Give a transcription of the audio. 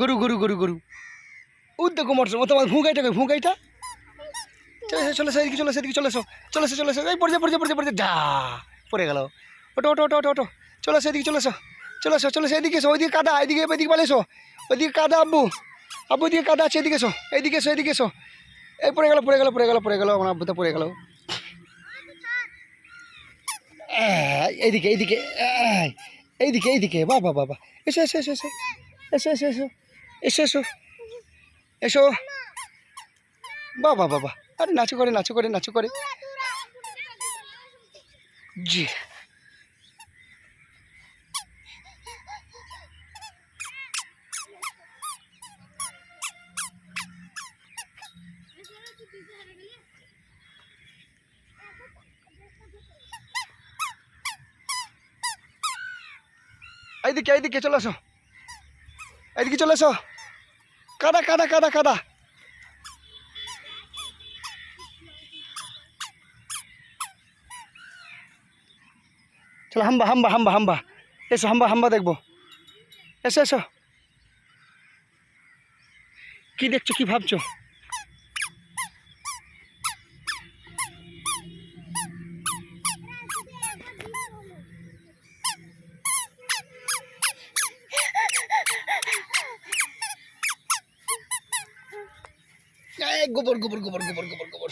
গরু গরু গরু গরু। ওই দেখো মোটর ও তোমার ভুঁগাইটা কই? ভুঁগাইটা চলে এসো চলে এসো এদিকে চলে এসো এদিকে চলে এসো। চলে এসো চলে এসো। এই পড়ে যা পড়ে যা পড়ে যা পড়ে যা। ডা পড়ে গেল। ওটো ওটো ওটো ওটো ওটো চলে এসো এদিকে চলে এসো। চলে এসো চলে এসো এদিকে এসো। ওইদিকে কাদা এদিকে এদিকে পালে এসো। ওইদিকে কাদা আব্বু। আব্বু এদিকে কাদা আছে এদিকে এসো। এদিকে এসো এদিকে এসো। এই পড়ে গেল পড়ে গেল পড়ে গেল পড়ে গেল। আমার আব্বুতে পড়ে গেল। এই, এইদিকে এইদিকে এই, এইদিকে এইদিকে। বাবা বাবা এসো এসো এসো এসো। এসো এসো এসো। এসো এসো। এসো। বাবা বাবা। আরে নাচু করে নাচু করে নাচু করে। জি। এইদিকে এইদিকে চলে এসো এইদিকে চলে এসো কাদা কাদা কাদা কাদা। চলো, হাম্বা হাম্বা হাম্বা হাম্বা। এসো, হাম্বা হাম্বা দেখব। এসো এসো। কি দেখছ, কি ভাবছ? গোবর গোবর গোবর গোবর গোবর গোবর।